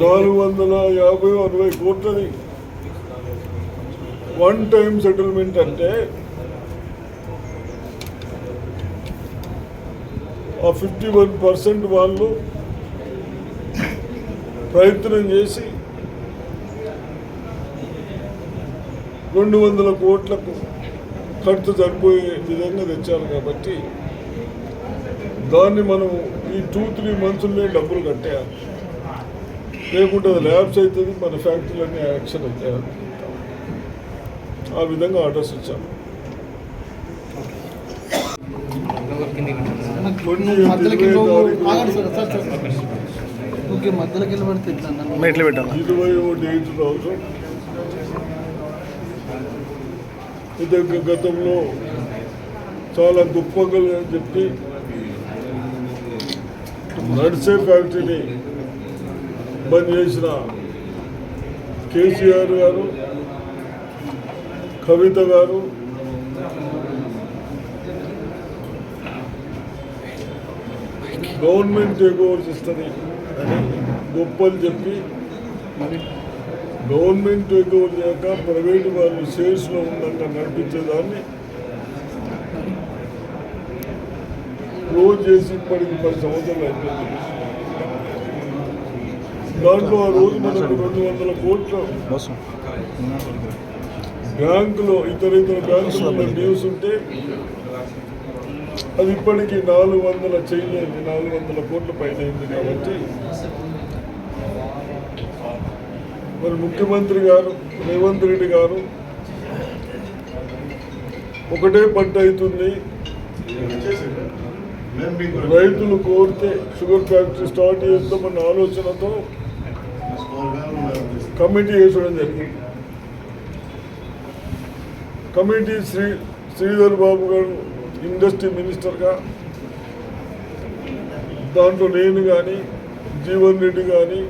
నాలుగు వందల యాభై అరవై కోట్లది వన్ టైం సెటిల్మెంట్ అంటే ఆ ఫిఫ్టీ వన్ పర్సెంట్ వాళ్ళు ప్రయత్నం చేసి రెండు వందల కోట్లకు ఖర్చు సరిపోయే విధంగా తెచ్చారు కాబట్టి దాన్ని మనం ఈ టూ త్రీ మంత్స్లోనే డబ్బులు కట్టేయాలి. లేకుంటే ల్యాబ్స్ అవుతుంది మన ఫ్యాక్టరీలన్నీ యాక్షన్ అవుతాయి. ఆ విధంగా ఆర్డర్స్ ఇచ్చాము. ఇరవై ఒకటి ఎయిత్ రోజు ఇది గతంలో చాలా గొప్పగా చెప్పి నడిచే ఫ్యాక్టరీని బంద్ చేసిన కేసీఆర్ గారు కవిత గారు గవర్నమెంట్ టేక్ ఓవర్స్ ఇస్తుంది అని గొప్పలు చెప్పి గవర్నమెంట్ టేక్ ఓవర్ చేయక ప్రైవేట్ వాళ్ళు షేర్స్లో ఉండగా నడిపించేదాన్ని క్లోజ్ చేసి ఇప్పటికి పది సంవత్సరాలు అయిపోయింది. దాంట్లో ఆ రోజు మనకు రెండు వందల కోట్ల బ్యాంకులో ఇతర ఇతర బ్యాంకులలో న్యూస్ ఉంటే అది ఇప్పటికీ నాలుగు వందల చేయలేదు నాలుగు వందల కోట్ల పైన అయింది కాబట్టి మరి ముఖ్యమంత్రి గారు రేవంత్ రెడ్డి గారు ఒకటే పంట అవుతుంది. రైతులు కోరితే షుగర్ ఫ్యాక్టరీ స్టార్ట్ చేస్తామన్న ఆలోచనతో కమిటీ వేసుకోవడం జరిగింది. కమిటీ శ్రీ శ్రీధర్ బాబు గారు ఇండస్ట్రీ మినిస్టర్గా దాంట్లో నేను కానీ జీవన్ రెడ్డి కానీ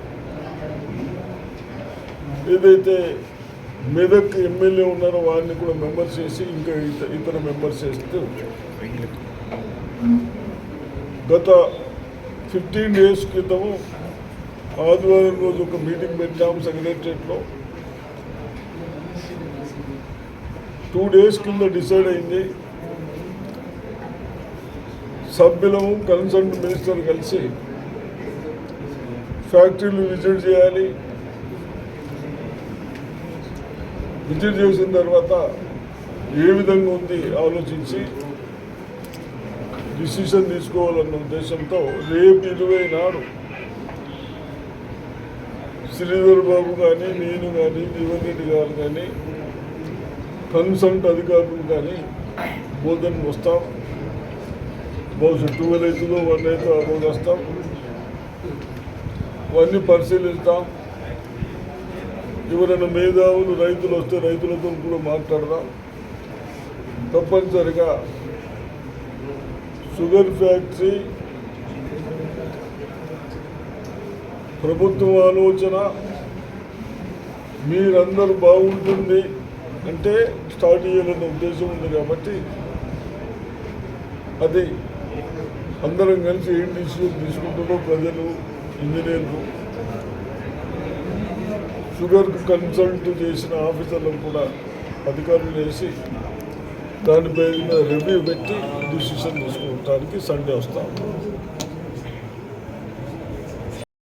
ఏదైతే మెదక్ ఎమ్మెల్యే ఉన్నారో వారిని కూడా మెంబర్స్ చేసి ఇంకా ఇతర మెంబర్స్ చేస్తూ గత ఫిఫ్టీన్ డేస్ క్రితము ఆదివారం రోజు ఒక మీటింగ్ పెట్టాము సెక్రటరియట్లో. టూ డేస్ కింద డిసైడ్ అయింది. సభ్యులము కన్సర్న్ మినిస్టర్ కలిసి ఫ్యాక్టరీలు విజిట్ చేయాలి. విజిట్ చేసిన తర్వాత ఏ విధంగా ఉంది ఆలోచించి డిసిషన్ తీసుకోవాలన్న ఉద్దేశంతో రేపు ఇరవై నాడు శ్రీధర్ బాబు కానీ నేను కానీ జీవన్ రెడ్డి గారు కానీ కన్సల్ట్ అధికారులు కానీ బోధన వస్తాం. బహుశా ట్వెల్వ్ అవుతుందో వన్ అయితే ఆ రోజు వస్తాం. అవన్నీ పరిశీలిస్తాం. ఎవరైనా మేధావులు రైతులు వస్తే రైతులతో కూడా మాట్లాడదాం. తప్పనిసరిగా షుగర్ ఫ్యాక్టరీ ప్రభుత్వం ఆలోచన మీరందరూ బాగుంటుంది అంటే స్టార్ట్ చేయాలన్న ఉద్దేశం ఉంది కాబట్టి అది అందరం కలిసి ఏం డిసిషన్ తీసుకుంటారో ప్రజలు ఇంజనీర్లు షుగర్ కన్సల్ట్ చేసిన ఆఫీసర్లను కూడా అధికారులు వేసి దానిపై రివ్యూ పెట్టి డిసిషన్ తీసుకోవడానికి సండే వస్తాం.